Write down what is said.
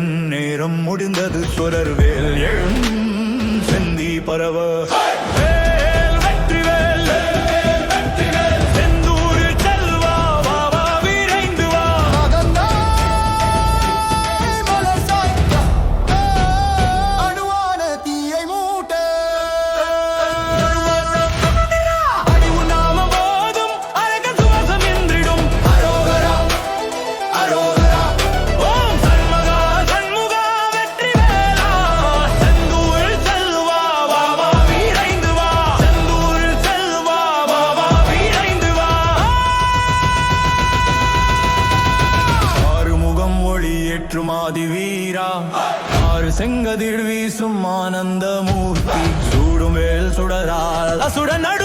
நேரம் முடிந்தது. தொடர்வேல் எழும் செந்தி பரவ ஆதி வீரா. ஆறு செங்கதிர் வீசும் ஆனந்த மூர்த்தி. சூடும் வேல் சுடரால் அசுட நடு